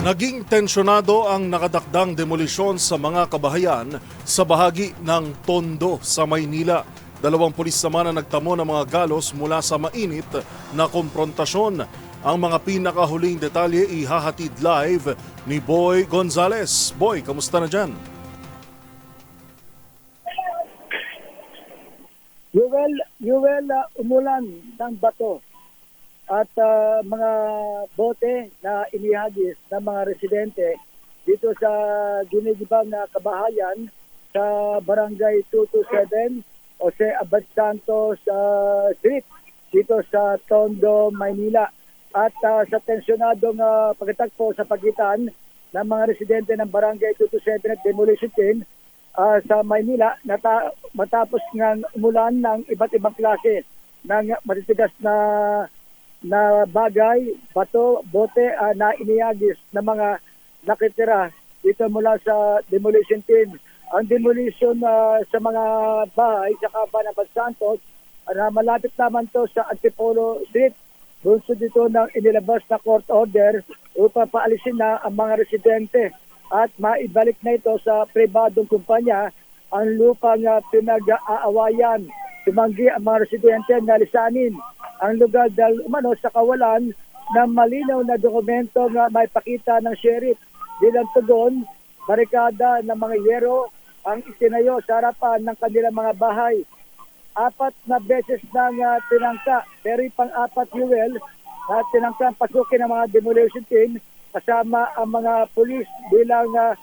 Naging tensyonado ang nakadakdang demolisyon sa mga kabahayan sa bahagi ng Tondo sa Maynila. Dalawang pulis naman ang nagtamo ng mga galos mula sa mainit na konfrontasyon. Ang mga pinakahuling detalye ihahatid live ni Boy Gonzales. Boy, kamusta na dyan? You will, you will uh, umulan ng bato at uh, mga bote na inihagis ng mga residente dito sa ginigibang na kabahayan sa Barangay 227 Jose Abad Santos uh, Street dito sa Tondo, Maynila. At uh, sa tensyonadong uh, pagkatagpo sa pagitan ng mga residente ng Barangay 227 at Demolition Team ah, sa Maynila nata- matapos ng umulan ng iba't ibang klase ng matitigas na na bagay, bato, bote ah, na iniyagis ng mga nakitira dito mula sa demolition team. Ang demolition ah, sa mga bahay sa Cabanabal Santos ah, na malapit naman to sa Antipolo Street bunso dito ng inilabas na court order upang paalisin na ang mga residente at maibalik na ito sa pribadong kumpanya ang lupang uh, pinag-aawayan. Tumanggi ang mga residente na lisanin ang lugar dahil umano sa kawalan ng malinaw na dokumento na may pakita ng sheriff bilang tugon, barikada ng mga yero ang itinayo sa harapan ng kanilang mga bahay apat na beses nang uh, tinangka. Pero pang-apat, Yuel, na tinangka ang pasukin ng mga demolition team kasama ang mga pulis bilang uh,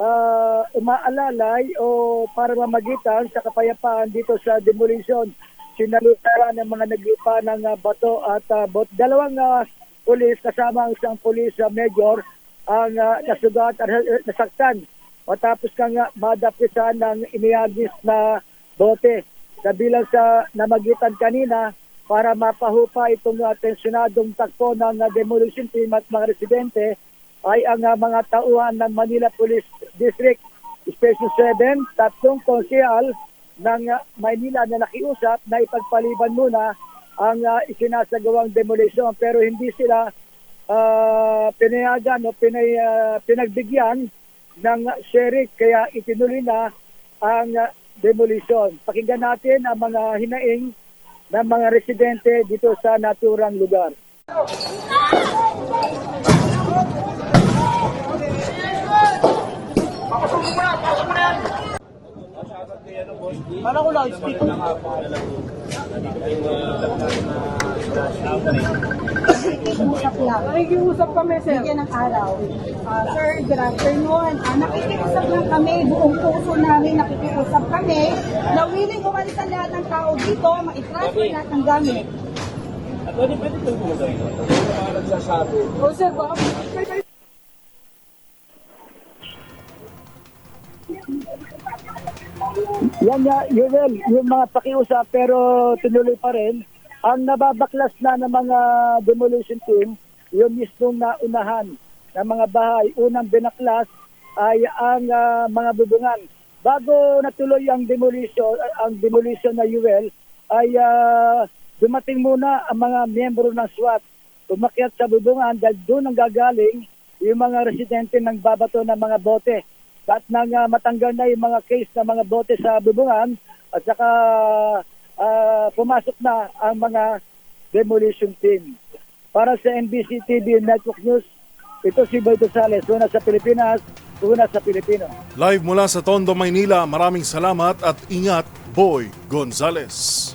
uh, umaalalay o para mamagitan sa kapayapaan dito sa demolition. Sinalutara ng mga naglipa ng uh, bato at uh, bot. Dalawang uh, pulis kasama ang isang pulis uh, major ang uh, nasugat at nasaktan matapos kang uh, madapisan ng iniyagis na bote kabilang sa namagitan kanina para mapahupa itong uh, tensyonadong ng uh, demolition team at mga residente ay ang uh, mga tauhan ng Manila Police District Station 7, tatlong konsyal ng uh, Maynila na nakiusap na ipagpaliban muna ang uh, isinasagawang demolition pero hindi sila uh, pinayagan o pinay, uh, pinagbigyan ng sheriff kaya itinuloy na ang uh, demolition. Pakinggan natin ang mga hinaing ng mga residente dito sa naturang lugar. Para ko lang, speak ko. Nakikiusap lang. Nakikiusap kami, sir. Bigyan ng araw. Ah, sir, good afternoon. Ah, nakikiusap lang kami. Buong puso namin nakikiusap kami na willing umalis ang lahat ng tao dito, ma-transfer lahat ng gamit. At pwede pwede po yung mga ito. Yung mga nagsasabi. O, sir, Yan nga, yun, well, yung mga pakiusap pero tuloy pa rin. Ang nababaklas na ng mga demolition team, yung mismong naunahan ng mga bahay. Unang binaklas ay ang ah, mga bubungan. Bago natuloy ang demolition, ang demolition na UL, ay ah, dumating muna ang mga miyembro ng SWAT. Umakyat sa bubungan dahil doon ang gagaling yung mga residente ng babato ng mga bote at nang ah, matanggal na yung mga case ng mga bote sa bubungan at saka ah, pumasok na ang mga demolition team. Para sa NBC TV Network News, ito si Boy Gonzales, una sa Pilipinas, una sa Pilipino. Live mula sa Tondo, Maynila. Maraming salamat at ingat, Boy Gonzales.